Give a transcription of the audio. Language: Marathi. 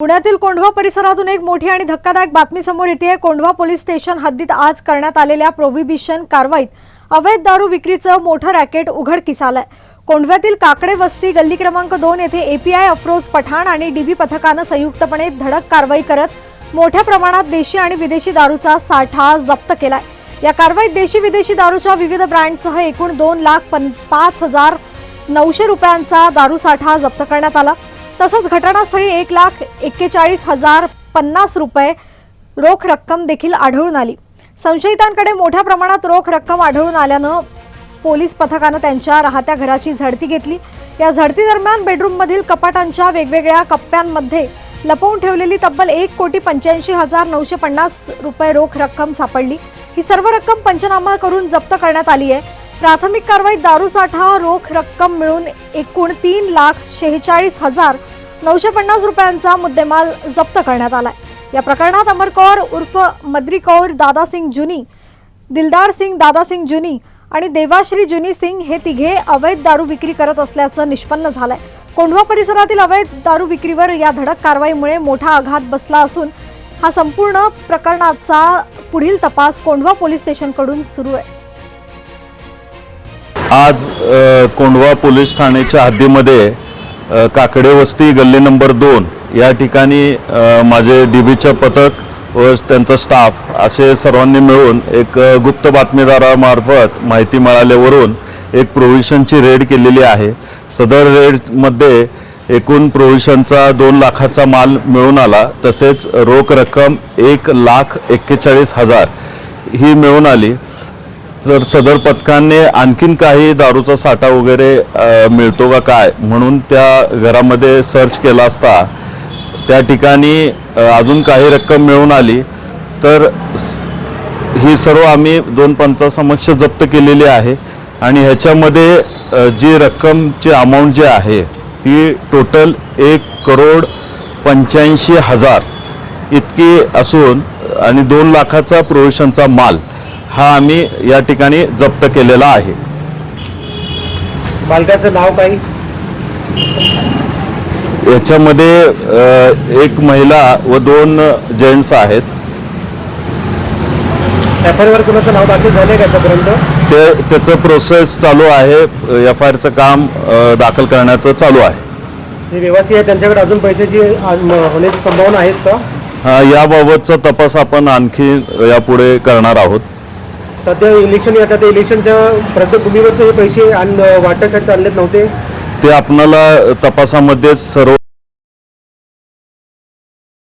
पुण्यातील कोंढवा परिसरातून एक मोठी आणि धक्कादायक बातमी समोर येते कोंढवा पोलीस स्टेशन हद्दीत आज करण्यात आलेल्या प्रोहिबिशन कारवाईत अवैध दारू विक्रीचं मोठं रॅकेट उघडकीस आलंय. कोंढव्यातील काकडे वस्ती गल्ली क्रमांक दोन येथे एपीआय अफरोज पठाण आणि डीबी पथकानं संयुक्तपणे धडक कारवाई करत मोठ्या प्रमाणात देशी आणि विदेशी दारूचा साठा जप्त केलाय. या कारवाईत देशी विदेशी दारूच्या विविध ब्रँडसह एकूण दोन लाख पन- पाच हजार नऊशे रुपयांचा दारू साठा जप्त करण्यात आला. तसंच घटनास्थळी एक लाख एक्केचाळीस हजार पन्नास रुपये रोख रक्कम देखील आढळून आली. संशयितांकडे मोठ्या प्रमाणात रोख रक्कम आढळून आल्यानं पोलीस पथकानं त्यांच्या राहत्या घराची झडती घेतली. या झडती दरम्यान बेडरूममधील कपाटांच्या वेगवेगळ्या कप्प्यांमध्ये लपवून ठेवलेली तब्बल एक कोटी पंच्याऐंशी हजार नऊशे पन्नास रुपये रोख रक्कम सापडली. ही सर्व रक्कम पंचनामा करून जप्त करण्यात आली आहे. प्राथमिक कारवाईत दारू साठा रोख रक्कम मिळून एकूण तीन लाख शेहेचाळीस हजार नऊशे पन्नास रुपयांचा मुद्देमाल जप्त करण्यात आलाय. या प्रकरणात अमर कौर उर्फ मद्री कौर दादासिंग जुनी दिलदार सिंग दादासिंग जुनी आणि देवाश्री जुनी सिंग हे तिघे अवैध दारू विक्री करत असल्याचं निष्पन्न झालंय. कोंढवा परिसरातील अवैध दारू विक्रीवर या धडक कारवाईमुळे मोठा आघात बसला असून हा संपूर्ण प्रकरणाचा पुढील तपास कोंढवा पोलीस स्टेशनकडून सुरू आहे. आज कोंडवा कोंढवा पोलीस ठाण्याच्या हद्दीमध्ये काकडे वस्ती गल्ली नंबर दोन या ठिकाणी माझे माझे डीबीचं पथक व त्यांचा स्टाफ असे सर्वांनी मिळून एक गुप्त बातमीदारामार्फत माहिती मिळाल्यावरून एक प्रोव्हिशनची रेड केलेली आहे. सदर रेडमध्ये एकूण प्रोव्हिशनचा दोन लाखाचा माल मिळून आला. तसेच रोख रक्कम एक लाख एक्केचाळीस हजार ही मिळून आली. तर सदर पथकाने आणखीन काही दारूचा साठा वगैरे मिळतो का काय? म्हणून त्या घरामध्ये सर्च केला असता. त्या ठिकाणी अजून काही रक्कम मिळून आली. तर ही सर्व आम्ही दोन पंचासमक्ष जप्त केलेली आहे. आणि ह्याच्यामध्ये जी रक्कमची अमाऊंट जी आहे ती टोटल एक करोड पंच्याऐंशी हजार इतकी असून आणि दोन लाखाचा प्रोविशनचा माल. हा आम्ही या ठिकाणी जप्त केलेला आहे. मालकाचं नाव काय याच्यामध्ये अ, एक महिला व दोन जेंट्स आहेत. एफ आय वर कुणाचं नाव दाखल झालंय का आतापर्यंत ते त्याचं प्रोसेस चालू आहे. एफ आय आरचं काम अ, दाखल करण्याचं चालू आहे. जे निवासी आहे त्यांच्याकडे अजून पैशाची आज म- होण्याची संभावना आहेत का? हा, याबाबतचा तपास आपण आणखी यापुढे करणार आहोत. सध्या इलेक्शन येतात त्या इलेक्शनच्या प्रत्येक भूमीवर पैसे आण वाटण्यासाठी आणलेत नव्हते. ते आपणाला तपासामध्येच सर्व